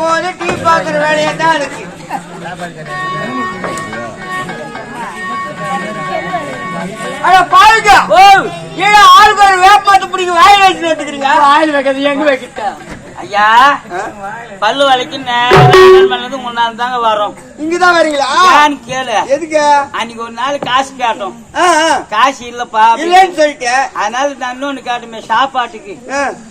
எப்போதும் டீ பாக்குற வேலையா தான் இருக்கு. அட பாருங்க. ஓ ஏன் ஆளுக்கு ஒரு வேப்பாத்து பிடிக்க வாயில் வச்சு எடுத்துக்கிறீங்க ஆயில் வைக்கிறது எங்க வைக்கிட்ட ஐயா பல்லு வலிக்கு பண்ணது முன்னாள் தாங்க வரோம். இங்கதான் வரீங்களா? கேளு. எதுக்கு? அன்னைக்கு ஒரு நாள் காசு கேட்டோம். ஆ, ஆ. காசு இல்லப்பா இல்லைன்னு சொல்லிட்டேன் அதனால நான் இன்னொன்னு காட்டுமே சாப்பாட்டுக்கு.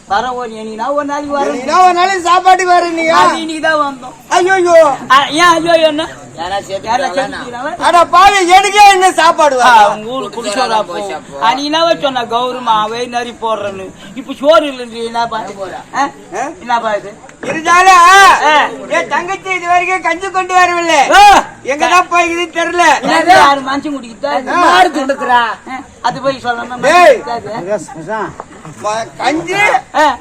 வர ஒரு என்னைக்கு ஒரு நாளைக்கு நீங்க ஒரு நாளைக்கு சாப்பாட்டுக்கு வரீங்க அது இன்னைக்கு தான் வந்தோம். ஐயோ ஆ, ஏன் ஐயோ என்ன? யாரா சேர்த்துக்கிறாங்களா? அட பாவி எனக்கே என்ன சாப்பாடு சொன்ன கௌரமா வை நரி போடுறேன்னு. இப்ப சோறு இல்லைன்றீ என்ன ஆ? என்ன பாரு இருந்தாலும். என் தங்கச்சி இது வரைக்கும் கஞ்சி கொண்டு வரவில்லை. எங்கதான் போய்க்குது தெரியல. யாரு மனுஷன் குடிக்கிட்டா மாடு துண்டுக்குறா அது போய் சொல்லணும் கஞ்சி.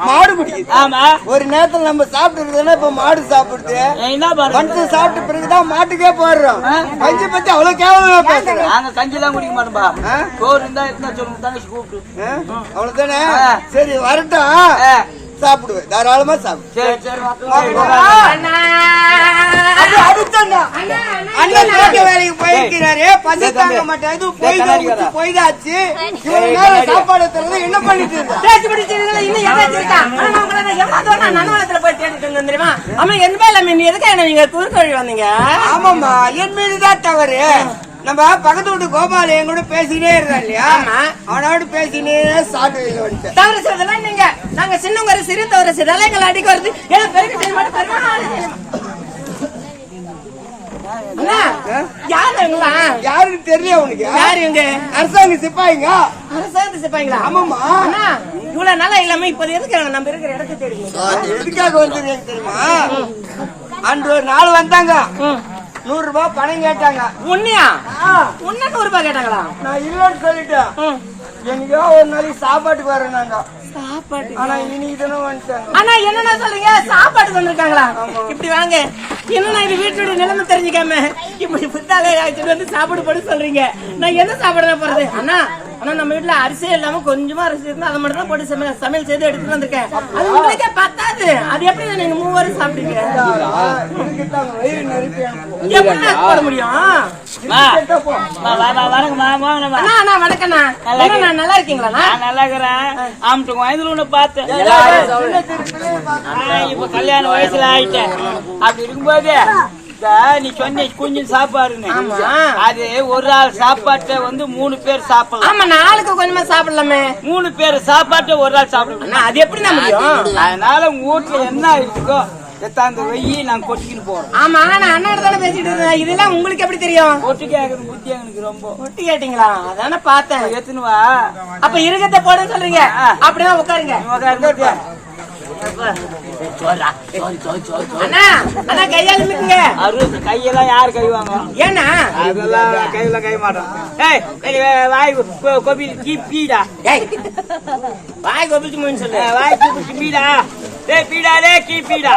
மாடு குடிக்குது. ஆமா. ஒரு நேரத்துல நம்ம சாப்பிட்டு இப்ப மாடு சாப்பிடுது. என்ன பாரு மனுஷன் சாப்பிட்ட பிறகுதான் மாட்டுக்கே போடுறோம். கஞ்சி பத்தி அவ்வளவு கேவலமா பேசுறேன் நாங்க கஞ்சி எல்லாம் குடிக்க மாட்டோம்பா? சோறு இருந்தா இருந்தா சொல்லுங்க தங்கச்சி கூப்பிட்டு. அவ்வளவுதானே. சரி வரட்டும். சாப்பிடுவேன். தாராளமா சாப்பிடு. அண்ணன் வேலைக்கு போயிருக்கிறாரு பசி டேய் தாங்க. மாட்டேன். இது டேய் பொய் தான் கண்ணாடி ஊத்தி வரா. பொய் தான் ஆச்சு இவ்வளவு நேரம் சாப்பாடு தரது என்ன பண்ணிட்டு போய் தேடிட்டு தெரியுமா? ஆமா, என்னமே இல்லாம நீ எதுக்காக என்ன நீங்க குறுக்கு வழி வந்தீங்க? ஆமாம்மா என் மீதுதான் தவறு. நம்ம பக்கத்து வீட்டு கோபால் என் கூட பேசினே இருந்தா இல்லையா? ஆமா. அவனோட பேசினே சாப்பிட்டு தவறு செய்ததெல்லாம் நீங்க. நாங்க சின்னவங்க சிறு தவறு செய்தாலும் எங்களை அடிக்க வருது. ஏன்னா பெருக்க செய்ய மாட்டோம், பெருமை செய்ய மாட்டோம். அண்ணா, யாரு இவங்களா? யாருக்கு தெரியல உனக்கு? யாரு இவங்க? அரசாங்க சிப்பாயிங்க. அரசாங்கத்து சிப்பாய்ங்களா? அண்ணா, இவ்வளவு நாளா இல்லாம இப்ப எதுக்கு நம்ம இருக்கிற இடத்தை தேடுங்க? எதுக்காக வந்திருக்கேன் தெரியுமா? அன்று ஒரு நாள் வந்தாங்க. நூறு ரூபாய் பணம் கேட்டாங்க. உன்னையா உன்ன நூறு ரூபாய் கேட்டாங்களா? நான் இல்லைன்னு சொல்லிட்டேன். என்னைக்கோ ஒரு நாளைக்கு சாப்பாட்டுக்கு வரேனாங்க சாப்பாடு. ஆனா இன்னைக்கு தானே வந்துட்டாங்க ஆனா என்னன்னா சொல்றீங்க? சாப்பாடு வந்திருக்காங்களா இப்படி வாங்க. என்னன்னா இது வீட்டோட நிலைமை தெரிஞ்சுக்காம இப்படி புத்தாலே வந்து சாப்பாடு போட்டு சொல்றீங்க. நான் என்ன சாப்பாடு போறது? அண்ணா ஆனா நம்ம வீட்டுல அரிசியே இல்லாம கொஞ்சமா அரிசி இருந்தா அதை மட்டும் தான் போட்டு சமையல் சமையல் செய்து எடுத்துட்டு வந்திருக்கேன். அது உங்களுக்கே பத்தாது. அது எப்படி நீங்க மூவரும் சாப்பிட்டீங்க. எப்படி போட முடியும். வணக்கண்ணா நல்லா இருக்கீங்களாண்ணா நான் நல்லா இருக்கிறேன். ஆமட்டு வயதுல உன்னை பார்த்தேன் இப்ப கல்யாண வயசுல ஆயிட்டேன். அப்படி இருக்கும்போது நீ சொன்ன கொஞ்சம் சாப்பாடுன்னு. அது ஒரு ஆள் சாப்பாட்டை வந்து மூணு பேர் சாப்பிடலாம். ஆமா நாளுக்கு கொஞ்சமா சாப்பிடலாமே. மூணு பேர் சாப்பாட்டை ஒரு ஆள் சாப்பிடலாம் அது எப்படி நான் முடியும்? அதனால உங்க வீட்டுல என்ன இருக்கோ எத்தாந்து வெயி நான் கொட்டிக்கிட்டு போறோம். ஆமா நான் அண்ணன் தானே பேசிட்டு இருந்தேன். இதெல்லாம் உங்களுக்கு எப்படி தெரியும்? கொட்டு கேக்குறது புத்தி எனக்கு ரொம்ப. ஒட்டி கேட்டீங்களா? அதானே பார்த்தேன். எத்துன்னு வா? அப்ப இருக்கத்தை போடுன்னு சொல்றீங்க. அப்படிதான் உட்காருங்க. உக்காரு. அண்ணா அண்ணா கையால மிக்குங்க. அறுபது கையெல்லாம் யாரு கைவாங்க ஏன்னா அதெல்லாம் கையில கை மாட்டோம். ஏய் வாய் கொபி கீ பீடா. வாய் கொபிச்சு மூணு சொல்லு. வாய் கூப்பிட்டு பீடா. டேய் பீடா டே கீ பீடா.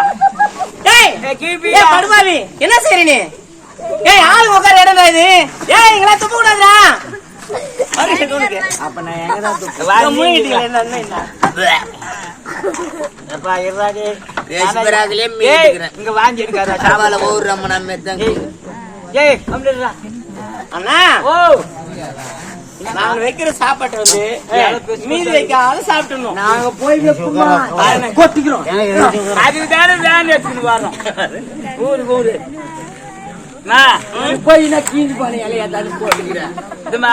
ஏய் கீ பீடா. படுபாவி என்ன செய்ற நீ? ஏய் ஆள் உட்கார இடம்டா இது. ஏய் இங்களா துப்ப கூடாதுடா அப்ப நான் எங்க தான் துப்பு? வாய் முழுங்கிட்டீங்களே, நீங்க. என்ன, என்ன, இங்க வாந்தி எடுக்காத சாவால ஒரு நம்ம ஏய், ஏய் அப்படிடா அண்ணா! ஓ! நாங்க வைக்கிற சாப்பாட்டை வந்து மீதி வைக்காத சாப்பிட்டுணும் நாங்க போய் கொட்டிக்கிறோம். அதுக்கு தானே வேன் எடுத்துன்னு வரோம் ஊரு ஊரு. போய் நான் கீழ் பானை இலையா தானே போட்டுக்கிறேன். இதுமா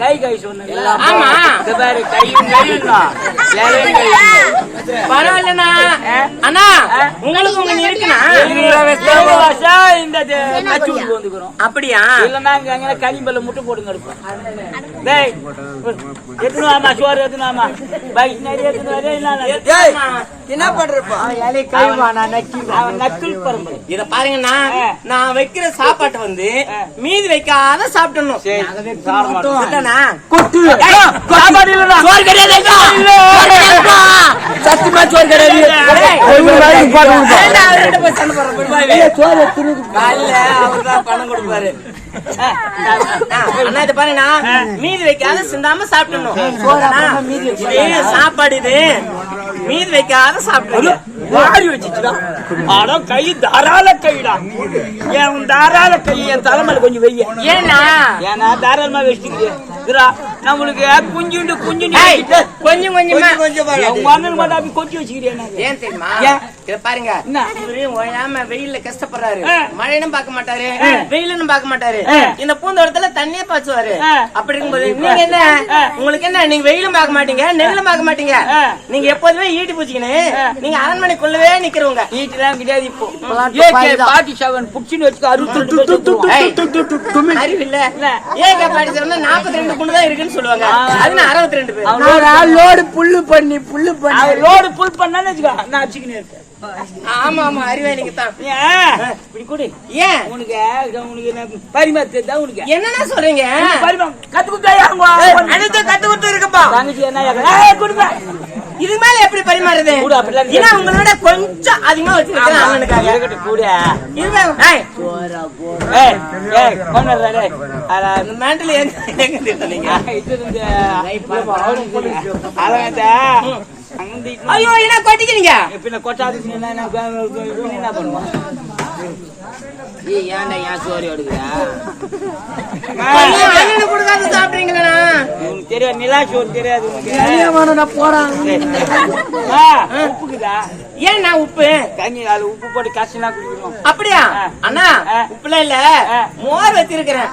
கை கை சொன்னீங்களா ஆமா. இது பாரு கையும் கையும் இலையும் கையும். பரவாயில்லண்ணா. அண்ணா உங்களுக்கு இருக்குண்ணா அப்படியா? இல்லைன்னா அங்கே கனிம்பல்ல முட்டை சோறு பைக் நிறைய எத்தனை வரையும் என்ன பண்றப்பா? அவன் நக்கில் பரம்பரை. இத பாருங்கண்ணா ஆ. நான் வைக்கிற சாப்பாட்டை வந்து மீதி வைக்காத சாப்பிடணும். சரி சாப்பிட. சோறு. சத்தியமா சோறு கிடையாது அவர்தான் பணம் கொடுப்பாரு. ஆ, அண்ணா இது பாருங்கண்ணா. மீதி வைக்காத சிந்தாம சாப்பிடணும். சாப்பாடு இது. மீதி வைக்காத சாப்பிடுங்க. வாரி வச்சுச்சுடா ஆனா கை தாராள கைடா. என் தாராள கை என் தலைமையில கொஞ்சம் வெய்ய. ஏன்னா? ஏன்னா தாராளமா வச்சுக்கிறேன் நம்மளுக்கு குஞ்சுண்டு குஞ்சுண்டு கொஞ்சம் கொஞ்சமா. உங்க அண்ணன் மட்டும் அப்படி வச்சுக்கிறேன் ஏன் தெரியுமா? இத பாருங்க என்ன? இவரு ஓயாம வெயில்ல கஷ்டப்படுறாரு ஆ. மழையும் பார்க்க மாட்டாரு ஆ. வெயிலும் பார்க்க மாட்டாரு. இந்த பூந்தோட்டத்துல தண்ணியே பாய்ச்சுவாரு. அப்படி இருக்கும்போது நீங்க என்ன. உங்களுக்கு என்ன நீங்க வெயிலும் பார்க்க மாட்டீங்க நெகிலும் பார்க்க மாட்டீங்க. நீங்க எப்போதுமே ஈட்டி பூச்சிக்கின்னு. நீங்க அரண்மனைக்குள்ளவே நிக்கிறவங்க நீட்டுலாம் கிடையாது இப்போ. பாட்டி செவன் புடிச்சுன்னு வச்சுக்க அறுபத்தி ரெண்டு பேர் செத்துருவான். ஏய், அறிவு இல்ல ஏக பாடி சொன்னா நாற்பத்தி ரெண்டு புண்ணு தான் சொல்லுவாங்க. அது அறுபத்தி ரெண்டு பேர். நான் லோடு புல்லு பண்ணி புல்லு பண்ணி. லோடு புல் பண்ணான்னு வச்சுக்கோ நான் வச்சுக்கினே இருக்கேன் ஆமா ஆமா அறிவே நீங்க தான். இப்படி கொடு. ஏன்? உனக்கு உனக்கு என்ன பரிமாறு தெரியுதா உனக்கு? என்னன்னா சொல்றீங்க? பரிமா கத்து குத்தாயா அடுத்து கத்து கொடுத்து இருக்குப்பா தங்கச்சி என்ன கேக்குறா? இதுக்கு மேல எப்படி அப்படிலாம் ஏன்னா உங்களோட கொஞ்சம் அதிகமா வச்சிருக்கேன் அண்ணனுக்காக இருக்கட்டும், கூட. மேண்டல் இது ஐயோ என்ன கொட்டிக்கிறீங்க பின்ன கொட்டாது என்ன என்ன ஏன்டா ஏன் சோறு எடுக்கிற? கொடுக்காத உனக்கு தெரியாது நிலா சோறு தெரியாது உனக்கு. போறான் உப்புக்குதா? ஏன் நான் உப்பு? தண்ணி அதுல உப்பு போட்டு காசுலாம் குடிக்கணும். அப்படியா. அண்ணா. உப்புல இல்ல. மோர் வச்சிருக்கிறேன்.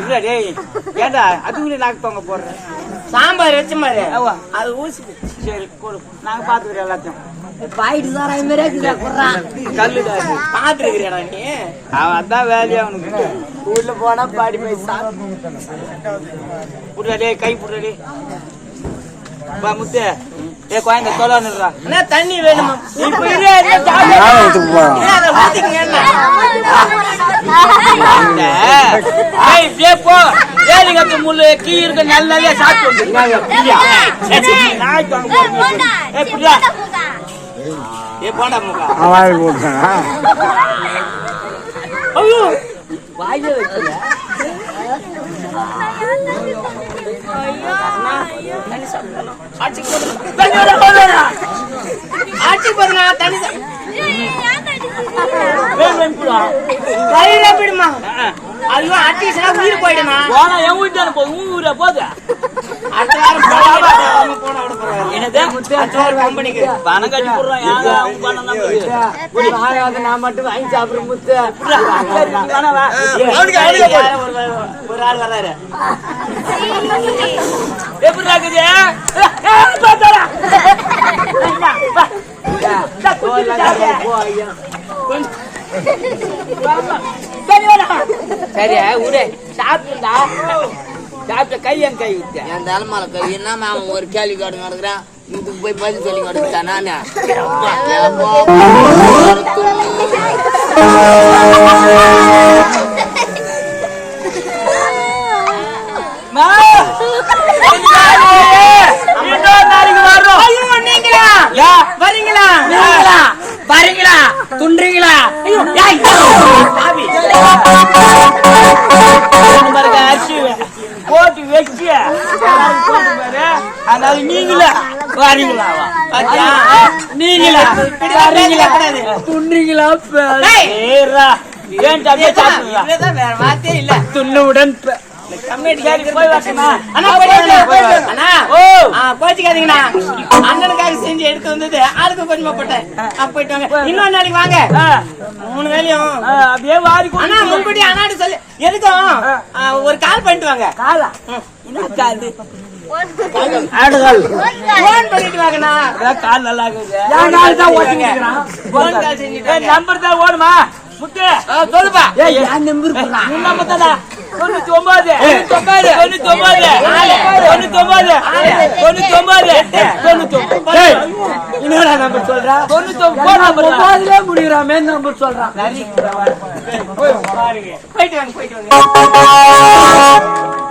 இல்ல டேய் ஏண்டா அதுக்குள்ளே நாக்கு தொங்க போடுறேன் சாம்பார் வச்ச மாதிரி. அது ஊசி சரி கொடு நாங்க பாத்துக்கிறோம் எல்லாத்தையும். பாயிட்டு சாரா இருக்குதா நீ? அவன் அதான் வேலையா அவனுக்கு. உள்ள போனா பாடி போய் கை புடுடா டேய். வா முத்து. ஏ குழந்தை தொலைன்னுடுறா அண்ணா தண்ணி வேணுமா? இப்ப இரு, ஏய், இப்படியே போ. ஏறி கத்து முள்ளு கீ இருக்க நல்ல நல்ல சாப்பிட்டு வந்து. ஏய். ஏய், போடா முக்கா. ஐயோ, வாயிலே வைக்கல. ஆட்சிக்கு வரா. ஆட்சிக்கு போதுண்ணா, தண்ணி கையில போயிடுமா ஐயோ ஆட்சிஸ்னா உயிர் போயிடுமா. போனா என் வீட்டு உன் ஊரா போகுது அடுத்த வாரம் போனா என்னது? கம்பெனிக்கு பணம் கட்டி போகுது. நான் மட்டும் வாங்கி சாப்பிடுற முத்து. ஒரு ஆள் வர்றாரு எப்படி இருக்குது? சரி, விடு. சாப்பிட்ட கை என் கை விட்டு. என் தலைமால கை. என்ன ஒரு கேள்வி கேட்டு நடக்கிறான். இதுக்கு போய் பதில் சொல்லி கொடுத்தான் நானு. வரீங்களா? வரீங்களா துன்றீங்களா போட்டு வச்சு. அதனால நீங்களா? வரீங்களா? நீங்களா? பேசக்கூடாது. துன்றீங்களா ஏன்டா அப்படியே சாப்பிடுறா? இதுதான் வேற வார்த்தையே இல்ல. துண்ணுடன் போய் அண்ணா போயிட்டு வாங்க. அண்ணா ஓ ஆ, கோச்சிக்காதீங்கண்ணா அண்ணனுக்காக செஞ்சு எடுத்து வந்தது ஆளுக்கு கொஞ்சமா போட்டேன். போயிட்டு வாங்க இன்னொரு நாளைக்கு வாங்க. மூணு வேலையும். அப்படியே வாரி அண்ணா கொண்டு முன்கூட்டி அண்ணாடி சொல்லி எதுக்கும் ஒரு கால் பண்ணிட்டு வாங்க. காலா? என்ன காலு? ஆடுகள். போன் பண்ணிட்டு வாங்கண்ணா. கால் நல்லா இருக்குது என் கால் தான் ஓட்டிட்டு இருக்கிறான். போன் கால் செஞ்சுட்டு ஏய், நம்பர் தான் ஓடுமா? முத்து. ஆ, சொல்லுப்பா. ஏய் என் நம்பர் போடுறா உன் நம்பர் தானா தொண்ணூத்தி ஒன்பது தொண்ணூத்தி ஒன்பது தொண்ணூத்தி ஒன்பது தொண்ணூத்தி ஒன்பது தொண்ணூத்தி ஒன்பது இன்னொரு நம்பர் சொல்றா? தொண்ணூத்தி ஒன்பது நம்பர் தான். முதல்ல முடிகிறாமே நம்பர் சொல்றான் போயிட்டு வாங்க போயிட்டு வாங்க.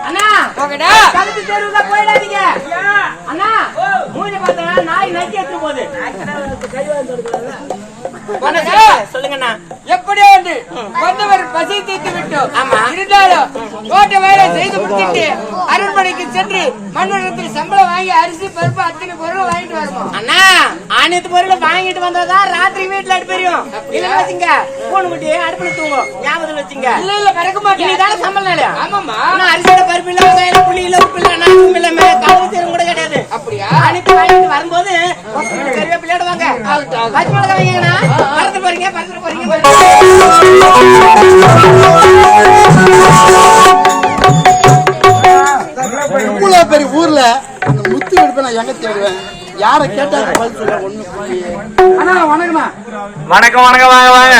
அண்ணா. போங்கடா. கழுத்து தெருவுல போயிடாதீங்க. அண்ணா. மூஞ்சி பார்த்தா நாய் நக்கி எடுத்து போகுது. வணக்கம். சொல்லுங்கண்ணா. எப்படி உண்டு? வந்தவர் பசி தீர்த்து விட்டோம் ஆமா. இருந்தாலும் வேலை செய்து முடிச்சிட்டு அரண்மனைக்கு சென்று மண்ணுடத்தில் சம்பளம் வாங்கி அரிசி பருப்பு அத்தனை பொருள் வாங்கிட்டு வருவோம் அண்ணா அனைத்து பொருளும் வாங்கிட்டு வந்தாதான் ராத்திரி வீட்டுல அடுப்பெரியும் இல்ல வச்சுங்க. பூனை குட்டி அடுப்புல தூங்கும் ஞாபகம் வச்சுங்க. இல்ல இல்ல மறக்க மாட்டேன். இன்னைதான சம்பளம் நாளா ஆமாமா அரிசியோட பருப்பு இல்ல புளி இல்ல உப்பு கூட கிடையாது. அப்படியா? அனைத்து வாங்கிட்டு வரும்போது பச்சை வைங்கண்ணா பறந்து போறீங்க பறந்து போறீங்க இவ்வளவு பெரிய ஊர்ல அந்த முத்து எடுப்ப நான் எங்க தேடுவேன்? யாரை கேட்டா பதில் சொல்ல ஒண்ணு வணக்கம் வணக்கம் வாங்க வாங்க.